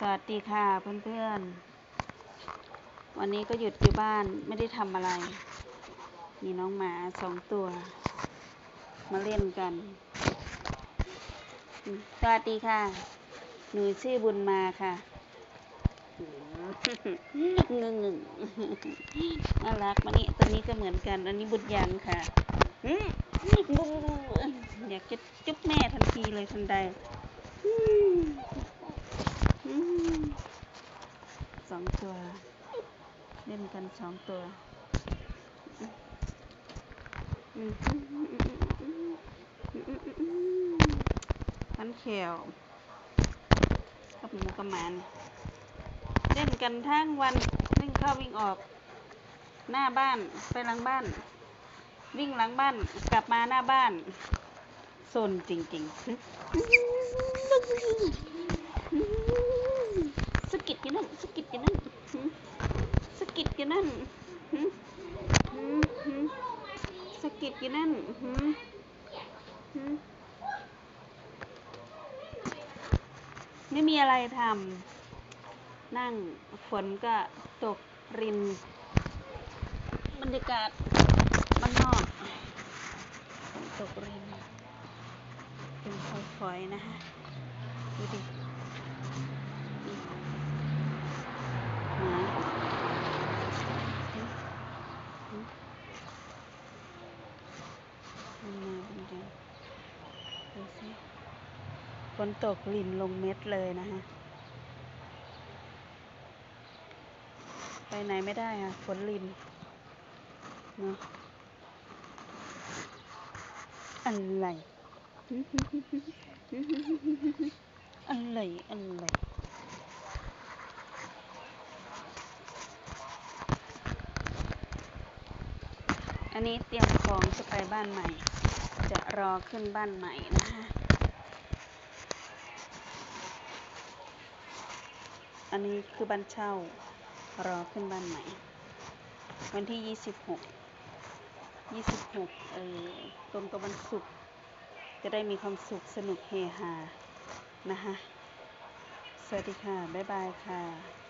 สวัสดีค่ะเพื่อนๆ วันนี้ก็หยุดอยู่บ้านไม่ได้ทำอะไร มีน้องหมาสองตัว มาเล่นกัน สวัสดีค่ะ หนูชื่อบุญมาค่ะงึงงึงน่ารักมานี่ตัวนี้ก็เหมือนกันอันนี้บุญยังค่ะอืมอยากจะจุ๊บแม่ทันทีเลยทันใดอืมอืมสองตัว เล่นกันสองตัวอืมมันเขียวกับหมูกับหมันเล่นกันทั้งวันวิ่งเข้าวิ่งออก หน้าบ้านไปหลังบ้าน วิ่งหลังบ้านกลับมาหน้าบ้านซนจริงๆสะกิดอยู่นั่นสะกิดอยู่นั่นสะกิด อยู่นั่นสะกิดอยู่นั่นไม่มีอะไรทำ นั่งฝนก็ตกริน บรรยากาศบ้านนอกฝนตกริน เป็นฝอยๆ นะฮะดูดินี่หมาหึหึมันมาเป็นเดือนดูสิ ฝนตกรินลงเม็ดเลยนะฮะ ไปไหนไม่ได้ค่ะฝนลินเนาะอะไรอะไรอะไรอันนี้เตรียมของจะไปบ้านใหม่ จะรอขึ้นบ้านใหม่นะคะ อันนี้คือบ้านเช่ารอขึ้นบ้านใหม่ วันที่ยี่สิบหกยี่สิบหกเออตรงกับวันศุกร์จะได้มีความสุขสนุกเฮฮานะคะสวัสดีค่ะ บ๊ายบายค่ะ